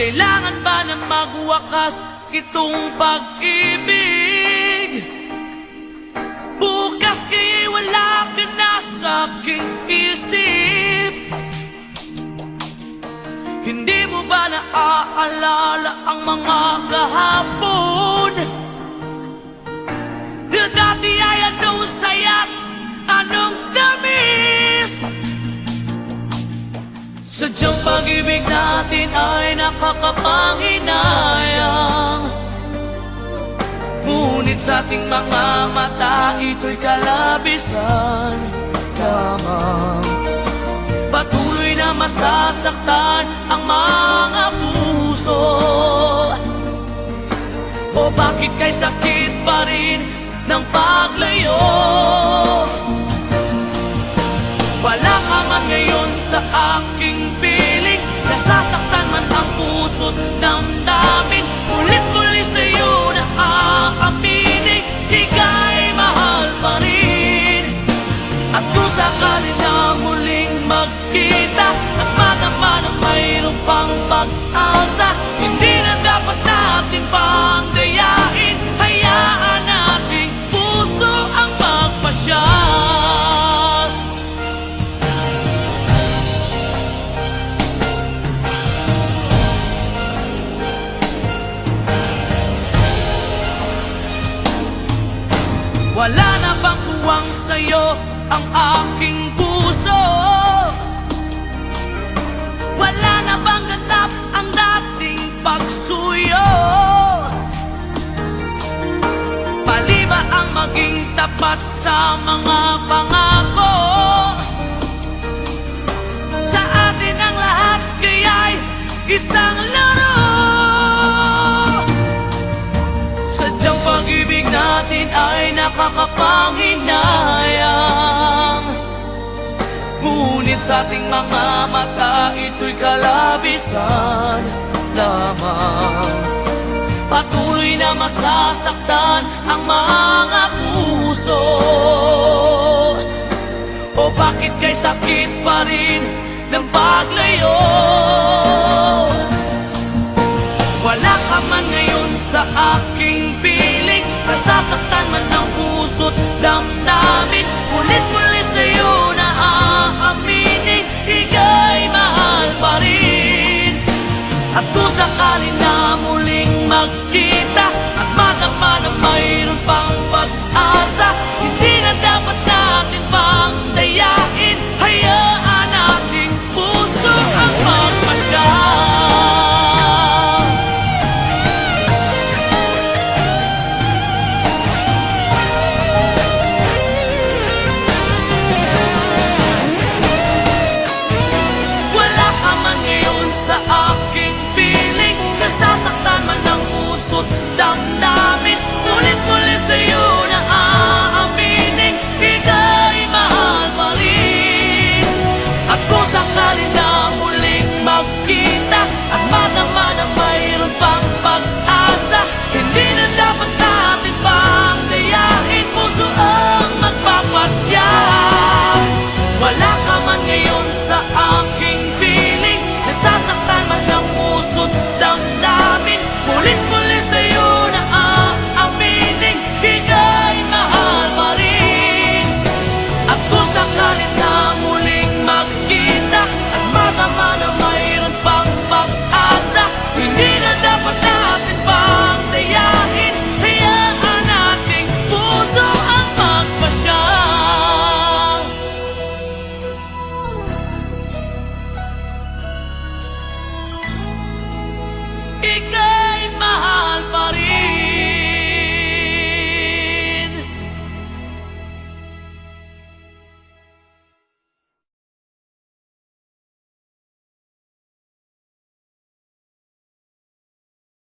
Kailangan ba na magwakas itong pag-ibig? Bukas kaya'y wala ka na sa aking isip Hindi mo ba naaalala ang mga kahapon? Na dati ay anong saya't anong tamis Sadyang pag-ibig nakakapanghinayang Ngunit sa ating mga mata ito'y kalabisan. Lamang. Patuloy na masasaktan ang mga puso. O bakit kay sakit pa rin ng paglayo? Wala ka man ngayon sa aking Wala na bang buwang sa'yo ang aking puso? Wala na bang ganap ang dating pagsuyo? Mali ba ang maging tapat sa mga nakakapanghinayang Ngunit sa ating mga mata ito'y kalabisan lamang. Patuloy na masasaktan ang mga puso. O bakit kay sakit pa rin ng paglayo? Wala ka man ngayon sa aking piling Nasasaktan man ang puso't damdamin. Ulit muli sa'yo Because